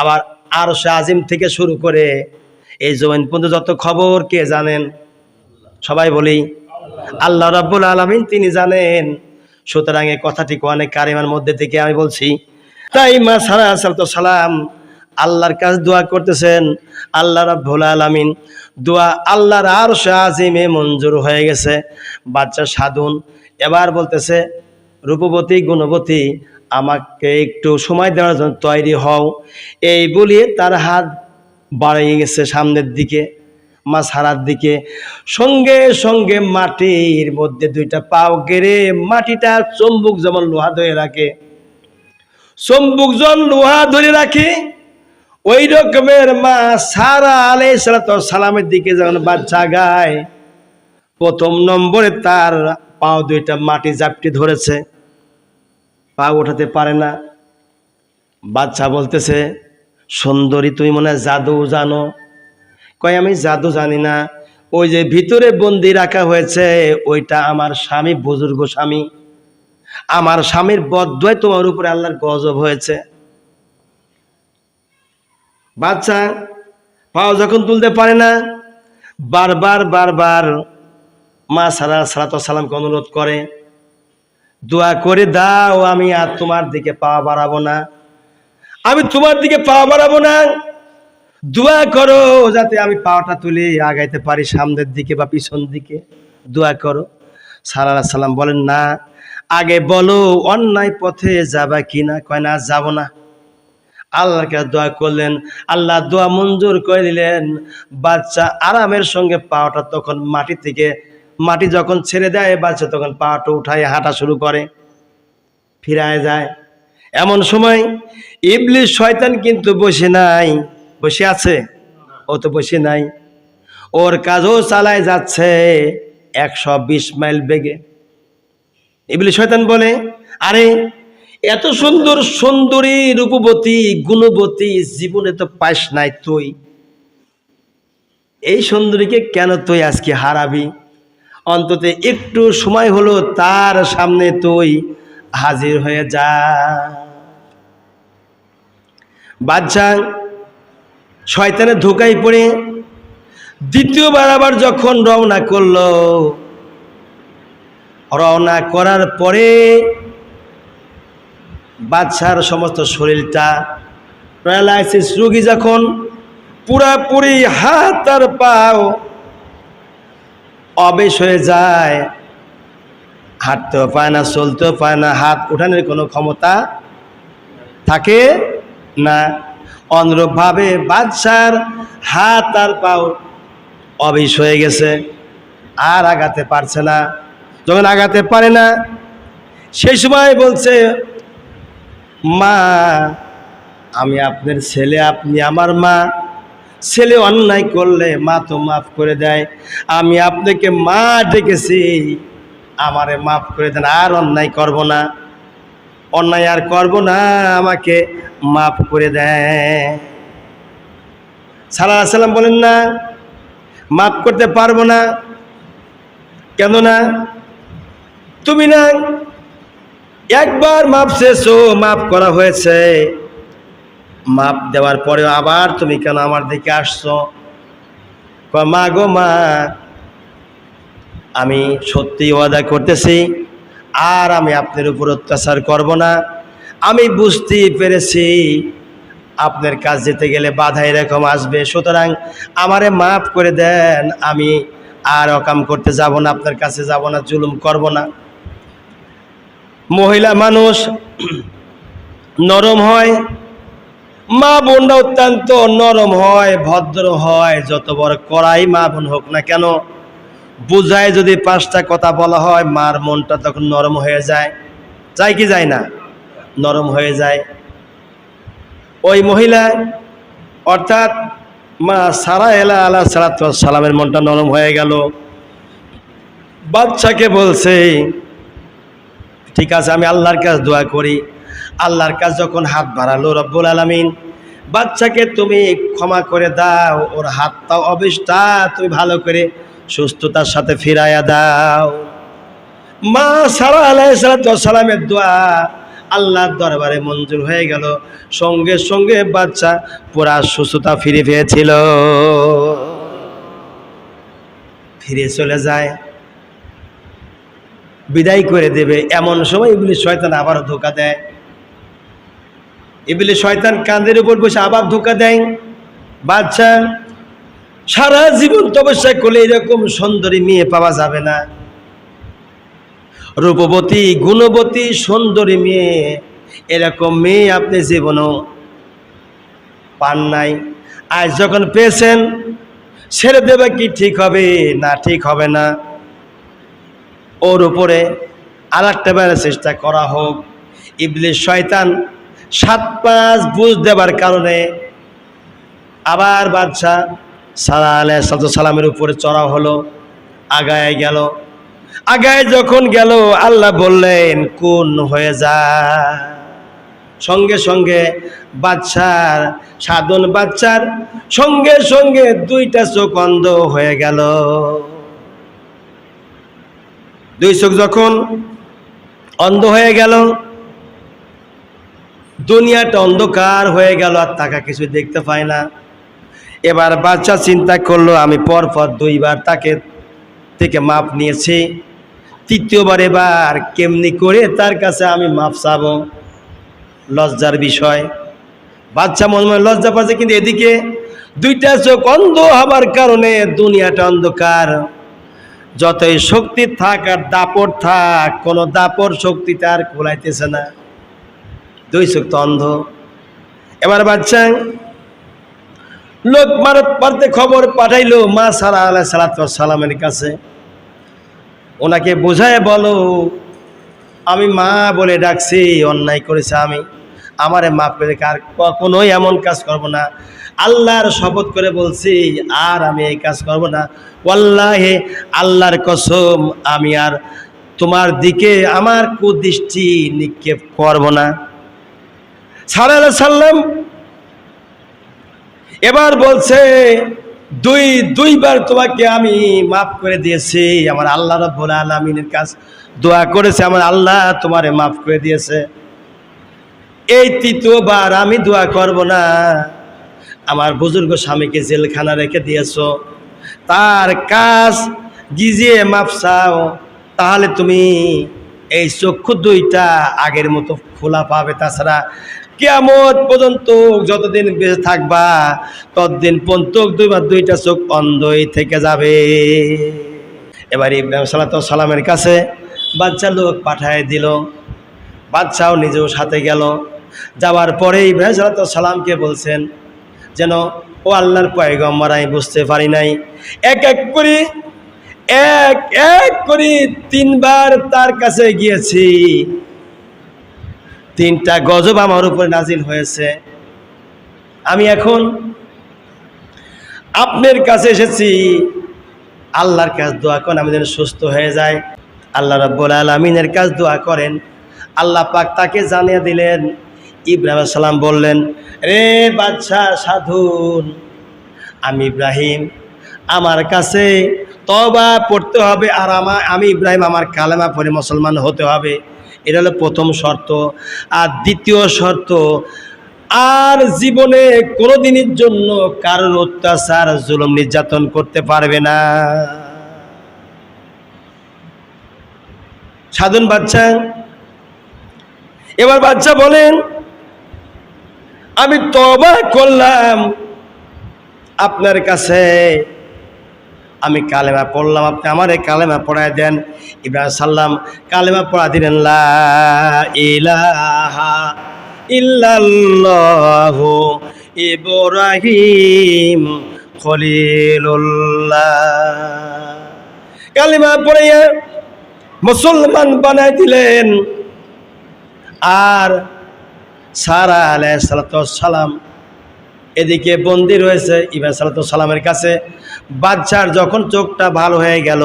আবার আর আজিম থেকে শুরু করে এই জমিন পর্যন্ত যত খবর কে জানেন? সবাই বলি, আল্লাহ রাব্বুল আলামিন তিনি জানেন। সুতরাং এই কথাটি অনেক কারিমার মধ্যে থেকে আমি বলছি, তাই মা সারা সালাম আল্লাহর কাছে দোয়া করতেছেন, আল্লাহ রাব্বুল আলামিন দোয়া আল্লাহর আর আজিমে মঞ্জুর হয়ে গেছে। বাচ্চা সাধুন এবার বলতেছে, রূপবতী, গুণবতী আমাকে একটু সময় দেওয়ার জন্য তৈরি হও। এই বলিয়ে তার হাত বাড়িয়ে গেছে সামনের দিকে মাছ হারার দিকে। সঙ্গে সঙ্গে মাটির মধ্যে দুইটা পাও গেড়ে মাটিটা চম্বুক যেমন লোহা ধরে রাখে, চম্বুক জন লোহা ধরে রাখে, ওই রকমের মা সারা আলে আলাই সালামের দিকে যখন বাচ্চা গায়, প্রথম নম্বরে তার পাও দুইটা মাটি জাপটি ধরেছে। পা ওঠাতে পারে না। বাচ্চা বলতেছে, সুন্দরী তুমি মনে হয় জাদু জানো? কয়, আমি জাদু জানি না। ওই যে ভিতরে বন্দি রাখা হয়েছে, ওইটা আমার স্বামী, বুজুর্গ স্বামী। আমার স্বামীর বদ্ধয় তোমার উপরে আল্লাহর গজব হয়েছে। বাচ্চা পাও যখন তুলতে পারে না, বারবার বারবার মা সারা সালাত সালামকে অনুরোধ করে দোয়া করে দাও, আমি আর তোমার দিকে পা বাড়াবো না। আমি তোমার দিকে পা বাড়াবো না। দোয়া করো, যাতে আমি পাওয়াটা তুলে আগাইতে পারি সামনের দিকে বা পিছন দিকে। দোয়া করো। সারা সালাম বলেন, না, আগে বলো, অন্যায় পথে যাবা কি না? কয়, না, যাব না। আল্লাহর কাছে দোয়া করলেন। আল্লাহ দোয়া মঞ্জুর করে দিলেন। বাচ্চা আরামের সঙ্গে পাওয়াটা তখন মাটি থেকে মাটি যখন ছেড়ে দেয় বাচ্চা তখন পাওয়াটা উঠায়, হাঁটা শুরু করে, ফিরায় যায়। এমন সময় ইবলিশ শয়তান কিন্তু বসে নাই। বসে আছে? ও তো বসে নাই। ওর কাজও চালায় যাচ্ছে একশো বিশ মাইল বেগে। ইবলি শয়তান বলে, আরে, এত সুন্দর সুন্দরী রূপবতী, গুণবতী, জীবনে তো পাস নাই তুই। এই সুন্দরীকে কেন তুই আজকে হারাবি? অন্তত একটু সময় হলো, তার সামনে তুই হাজির হয়ে যা। বাচ্চা শয়তানের ধোকায় পড়ে দ্বিতীয়বার আবার যখন রওনা করল, রওনা করার পরে বাচ্চার সমস্ত শরীরটা প্যারালাইসিস রোগী যখন পুরাপুরি হাত আর পাও অবেশ হয়ে যায়। হাঁটতেও পায় না, চলতেও পায় না, হাত উঠানোর কোনো ক্ষমতা থাকে না। অনুরূপভাবে বাদশার হাত আর পাও অবিষ হয়ে গেছে, আর আগাতে পারছে না। যখন আগাতে পারে না সেই সময় বলছে, মা, আমি আপনার ছেলে, আপনি আমার মা। ছেলে অন্যায় করলে মা তো মাফ করে দেয়। আমি আপনাকে মা ডেকেছি, আমারে মাফ করে দেন, আর অন্যায় করব না। অন্যায় আর করব না, আমাকে মাফ করে দেয় সাল্লাহ সাল্লাম বলেন না, মাফ করতে পারব না। কেন না? তুমি না একবার মাপ শেষো মাফ করা হয়েছে। মাপ দেওয়ার পরেও আবার তুমি কেন আমার দিকে আসছো? মা গো, মা, আমি সত্যি ওয়াদা করতেছি, আর আমি আপনার উপর অত্যাচার করব না। আমি বুঝতে পেরেছি আপনার কাজ যেতে গেলে বাধা এরকম আসবে। সুতরাং আমারে মাফ করে দেন, আমি আর অকাম করতে যাব না, আপনার কাছে যাব না, জুলুম করব না। মহিলা মানুষ নরম হয় মা বোনরা অত্যন্ত নরম হয়, ভদ্র হয়, যত বড় কড়াই মা বোন হোক না কেন, বুঝায় যদি পাঁচটা কথা বলা হয়, মার মনটা তখন নরম হয়ে যায়। যায় কি যায় না? নরম হয়ে যায়। ওই মহিলা, অর্থাৎ মা সারা এলা আলা সালাত সালামের মনটা নরম হয়ে গেল। বাচ্চাকে বলছে, ঠিক আছে, আমি আল্লাহর কাছে দোয়া করি। আল্লাহর কাছে যখন হাত বাড়ালো রব্বুল আলমিন বাচ্চাকে তুমি ক্ষমা করে দাও, ওর হাতটা অবিষ্টা, তুমি ভালো করে সুস্থতার সাথে ফিরাইয়া দাও। মা সারা আলাইসালামের দোয়া আল্লাহর দরবারে মঞ্জুর হয়ে গেল। সঙ্গে সঙ্গে বাচ্চা পুরা সুস্থতা ফিরে পেয়েছিল। ফিরে চলে যায়। বিদায় করে দেবে। এমন সময় এগুলি শয়তান আবার ধোকা দেয়। এগুলি শয়তান কাঁধের উপর বসে আবার ধোকা দেয়। বাচ্চা সারা জীবন তপস্যা করলে এরকম সুন্দরী মেয়ে পাওয়া যাবে না। রূপবতী, গুণবতী, সুন্দরী মেয়ে, এরকম মেয়ে আপনি জীবনও পান নাই। আজ যখন পেয়েছেন, ছেড়ে দেবে কি ঠিক হবে, না ঠিক হবে না। ওর উপরে আর একটা চেষ্টা করা হোক। ইবলিশ শয়তান সাত পাঁচ বুঝ দেবার কারণে আবার বাদশাহ সালা আলাহ সালামের উপরে চড়া হলো, আগায় গেল। আগায় যখন গেল, আল্লাহ বললেন, কোন হয়ে যা? সঙ্গে সঙ্গে বাচ্চার সাধন বাচ্চার সঙ্গে সঙ্গে দুইটা চোখ অন্ধ হয়ে গেল। দুই চোখ যখন অন্ধ হয়ে গেল দুনিয়াটা অন্ধকার হয়ে গেল আর তাকে কিছু দেখতে পায় না। এবার বাচ্চা চিন্তা করল, আমি পর পর দুইবার তাকে থেকে মাপ নিয়েছি। তৃতীয়বার এবার কেমনি করে তার কাছে আমি মাপ চাব? লজ্জার বিষয়। বাচ্চা মনে মনে লজ্জা পাচ্ছে, কিন্তু এদিকে দুইটা চোখ অন্ধ হবার কারণে দুনিয়াটা অন্ধকার। যতই শক্তি থাক আর দাপট থাক, কোনো দাপট শক্তি তার খোলাইতেছে না। দুই চোখ তো অন্ধ। এবার বাচ্চা লোক মারত পারতে খবর পাঠাইলো, মা সারা আলাহ সালাত সালামের কাছে। ওনাকে বোঝায় বলো, আমি মা বলে ডাকছি, অন্যায় করেছে আমি। আমারে মা করে আর কখনোই এমন কাজ করব না। আল্লাহর শপথ করে বলছি, আর আমি এই কাজ করব না। ওয়াল্লাহে, আল্লাহর কসম, আমি আর তোমার দিকে, আমার কুদৃষ্টি নিক্ষেপ করব না। সারা সাল্লাম এবার বলছে, দুই, দুইবার তোমাকে আমি মাফ করে দিয়েছি। আমার আল্লাহ রব্বুল আলমিনের কাজ দোয়া করেছে, আমার আল্লাহ তোমারে মাফ করে দিয়েছে। এই তৃতীয়বার আমি দোয়া করব না। আমার বুজুর্গ স্বামীকে জেলখানা রেখে দিয়েছ। তার কাজ গিজিয়ে মাপ চাও। তাহলে তুমি এই চক্ষু দুইটা আগের মতো খোলা পাবে। তাছাড়া কেমন পর্যন্ত যতদিন বেঁচে থাকবা, ততদিন পর্যন্ত দুইবার দুইটা চোখ অন্ধই থেকে যাবে। এবার ইব্রাহিম সালামের কাছে বাচ্চা লোক পাঠায় দিল। বাচ্চাও নিজেও সাথে গেল। যাওয়ার পরে ইব্রাহিম সালাত সালামকে বলছেন, যেন ও আল্লাহর পয়গম্বর, আমি বুঝতে পারি নাই। এক এক করে, এক এক করে তিনবার তার কাছে গিয়েছি। তিনটা গজব আমার উপরে নাজিল হয়েছে। আমি এখন আপনার কাছে এসেছি। আল্লাহর কাছে দোয়া করেন, আমি যেন সুস্থ হয়ে যায় আল্লাহ রব্বুল আলমিনের কাজ দোয়া করেন। আল্লাহ পাক তাকে জানিয়ে দিলেন। ইব্রাহিম সালাম বললেন, রে বাচ্চা সাধুন আমি ইব্রাহিম, আমার কাছে তবা পড়তে হবে আর আমার আমি ইব্রাহিম, আমার কালেমা পড়ে মুসলমান হতে হবে। এটা হলো প্রথম শর্ত। আর দ্বিতীয় শর্ত, আর জীবনে কোনো দিনের জন্য কারোর অত্যাচার, জুলুম নির্যাতন করতে পারবে না। সাধন বাচ্চা, এবার বাচ্চা বলেন, আমি তবা করলাম আপনার কাছে। আমি কালেমা পড়লাম, আপনি আমার এই কালেমা পড়ায় দেন। ইব্রাহিম সাল্লাম কালেমা পড়া দিলেন ইলাহা ইব্রাহিম খলিলুল্লাহ। কালেমা পড়াইয়া মুসলমান বানাই দিলেন। আর সারা আলাহ সালাম এদিকে বন্দি রয়েছে ইবা সালাত সালামের কাছে। বাচ্চার যখন চোখটা ভালো হয়ে গেল,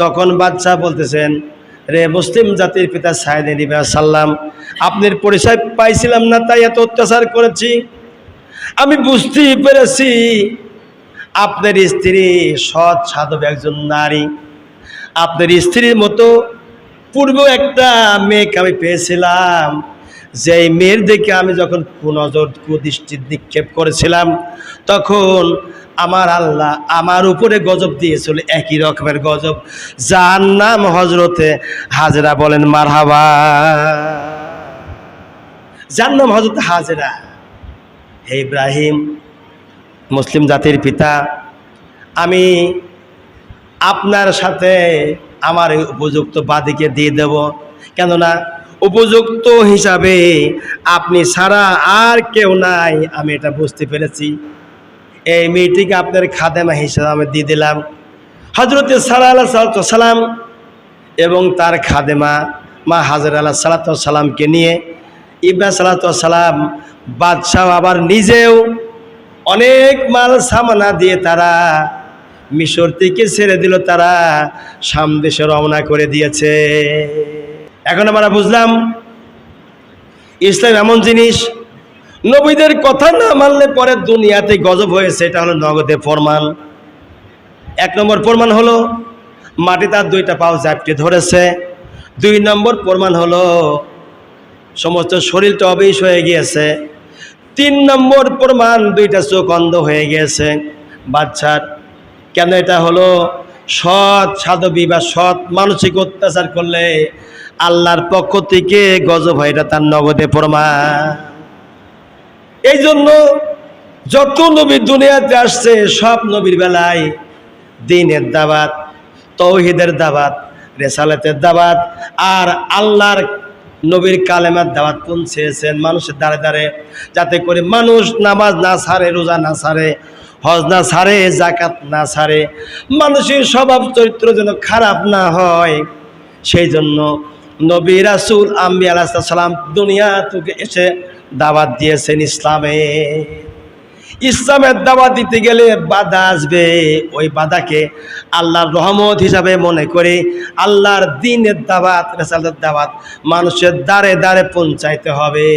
তখন বাচ্চা বলতেছেন, রে মুসলিম জাতির পিতা সাহেদিন ইবা সাল্লাম, আপনার পরিচয় পাইছিলাম না, তাই এত অত্যাচার করেছি। আমি বুঝতেই পেরেছি আপনার স্ত্রী সৎ সাধব একজন নারী। আপনার স্ত্রীর মতো পূর্ব একটা মেয়েকে আমি পেয়েছিলাম। যেই মেয়ের দিকে আমি যখন কুনজর কুদৃষ্টি নিক্ষেপ করেছিলাম, তখন আমার আল্লাহ আমার উপরে গজব দিয়েছিল, একই রকমের গজব। যার নাম হজরতে হাজরা বলেন, মারহাবা। যার নাম হজরত হাজরা। হে ইব্রাহিম, মুসলিম জাতির পিতা, আমি আপনার সাথে আমার এই উপযুক্ত বাদিকে দিয়ে দেব। কেননা উপযুক্ত হিসাবে। আপনি ছাড়া আর কেউ নাই, আমি এটা বুঝতে পেরেছি। এই মেয়েটিকে আপনার খাদেমা হিসাবে আমি দিয়ে দিলাম। হজরত সালা আল্লাহ সালাম এবং তার খাদেমা, মা হাজর আল্লাহ সালাতামকে নিয়ে ইব্রাহিম সালাতাম বাদশাহ আবার নিজেও অনেক মাল সামানা দিয়ে তারা মিশর থেকে ছেড়ে দিল, তারা সামদেশে রওনা করে দিয়েছে। এখন আমরা বুঝলাম, ইসলাম এমন জিনিস, নবীদের কথা না মানলে পরে দুনিয়াতে গজব হয়েছে এটা হলো নগদে প্রমাণ। এক নম্বর প্রমাণ হলো, মাটি তার দুইটা পাও জাপটে ধরেছে। দুই নম্বর প্রমাণ হলো, সমস্ত শরীরটা অবেশ হয়ে গিয়েছে। তিন নম্বর প্রমাণ, দুইটা চোখ অন্ধ হয়ে গিয়েছে। বাচ্চার কেন এটা হলো? সৎ সাধবী বা সৎ মানসিক অত্যাচার করলে আল্লাহর পক্ষ থেকে গজব হয়, এটা তার নগদে প্রমাণ। এই জন্য যত নবী দুনিয়াতে আসছে, সব নবীর বেলায় দিনের দাবাত তৌহিদের দাবাত রেসালাতের দাবাত আর আল্লাহর নবীর কালেমার দাওয়াত পৌঁছেছেন মানুষের দ্বারে দ্বারে, যাতে করে মানুষ নামাজ না সারে, রোজা না সারে, হজ না সারে জাকাত না সারে, মানুষের স্বভাব চরিত্র যেন খারাপ না হয় সেই জন্য নবী রাসুল আম্বি আলাহাম দুনিয়া তোকে এসে দাওয়াত দিয়েছেন ইসলামে। ইসলামের দাওয়াত দিতে গেলে বাধা আসবে। ওই বাধাকে আল্লাহর রহমত হিসাবে মনে করে আল্লাহর দিনের দাওয়াত, রেসালের দাওয়াত মানুষের দ্বারে দ্বারে পৌঁছাইতে হবে।